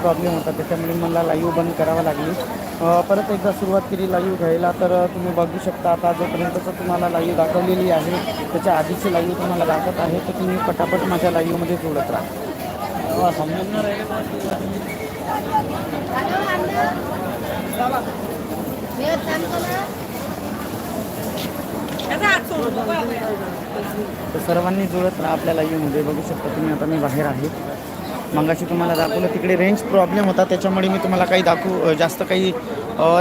Problem होता. त्याच्यामुळे मला लाईव्ह बंद करावं लागली. परत एकदा सुरुवात केली लाईव्ह घ्यायला तर तुम्ही बघू शकता आता जोपर्यंतचं तुम्हाला लाईव्ह दाखवलेली आहे त्याच्या आधीची लाईव्ह तुम्हाला दाखवत आहे तर तुम्ही पटापट माझ्या लाईव्हमध्ये जोडत राहा. समजणार तर सर्वांनी जुळत राहा आपल्या लाईव्हमध्ये बघू शकता तुम्ही आता मी बाहेर आहे. मगाशी तुम्हाला दाखवलं तिकडे रेंज प्रॉब्लेम होता त्याच्यामुळे मी तुम्हाला काही दाखवू जास्त काही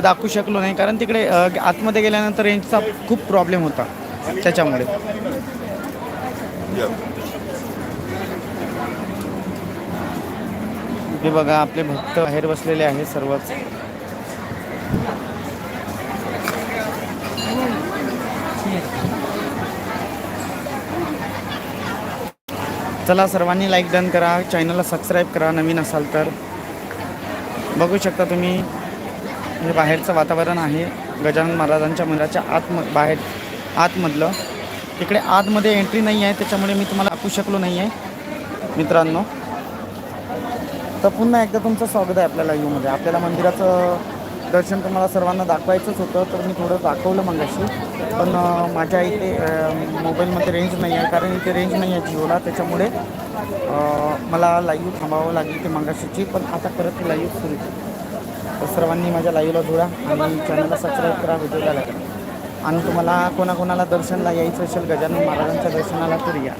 दाखवू शकलो नाही. कारण तिकडे आतमध्ये गेल्यानंतर रेंजचा खूप प्रॉब्लेम होता. त्याच्यामुळे. हे बघा आपले भक्त बाहेर बसलेले आहेत सर्वच. चला सर्वांनी लाईक डन करा चॅनलला सबस्क्राईब करा नवीन असाल तर. बघू शकता तुम्ही हे बाहेरचं वातावरण आहे. गजानन महाराजांच्या मंदिराच्या आतम बाहेर आतमधलं. तिकडे आतमध्ये एंट्री नाही आहे त्याच्यामुळे मी तुम्हाला आपू शकलो नाही आहे मित्रांनो. तर पुन्हा एकदा तुमचं स्वागत आहे आपल्या लाईव्हमध्ये आपल्याला मंदिराचं दर्शन तर मला सर्वांना दाखवायचंच होतं तर मी थोडं दाखवलं मगाशी. पण माझ्या इथे मोबाईलमध्ये रेंज नाही आहे कारण इथे रेंज नाही आहे जिओला त्याच्यामुळे मला लाईव्ह थांबावं लागली ते मगाशीची पण आता परत लाईव्ह सुरू तर सर्वांनी माझ्या लाईव्हला जोडा आणि चॅनलला सबस्क्राईब करा व्हिडिओला लाईक आणि तुम्हाला कोणाकोणाला दर्शनला यायचं असेल गजानन महाराजांच्या दर्शनाला तर या.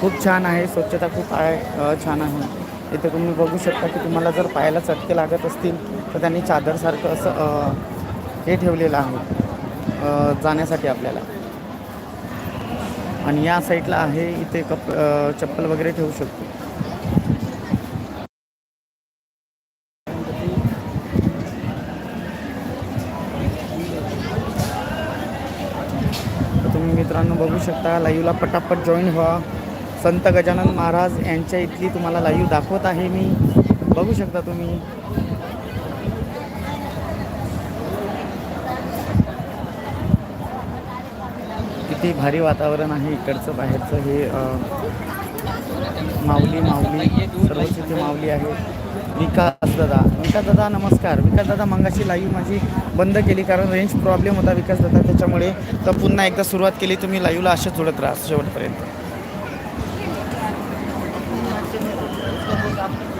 खूप छान आहे स्वच्छता खूप आहे छान आहे. इथे तुम्ही बघू शकता की तुम्हाला जर पायाला चटके लागत असतील तर त्यांनी चादरसारखं असं हे ठेवलेलं आहे जाण्यासाठी आपल्याला. आणि या साईडला आहे इथे कप चप्पल वगैरे ठेवू शकतो. तुम्ही मित्रांनो बघू शकता लाईव्हला पटापट जॉईन व्हा. संत गजानन महाराज यांच्या इथली तुम्हाला लाईव्ह दाखवत आहे मी. बघू शकता तुम्ही. किती भारी वातावरण आहे इकडचं बाहेरचं. हे माऊली माऊली सर्वच इथे माऊली आहे विकास दादा. विकास दादा नमस्कार. विकास दादा मंगाशी लाईव्ह माझी बंद केली कारण रेंज प्रॉब्लेम होता विकास दादा त्याच्यामुळे. तर पुन्हा एकदा सुरुवात केली. तुम्ही लाईव्हला असेच जोडत राहा शेवटपर्यंत. রাত্রে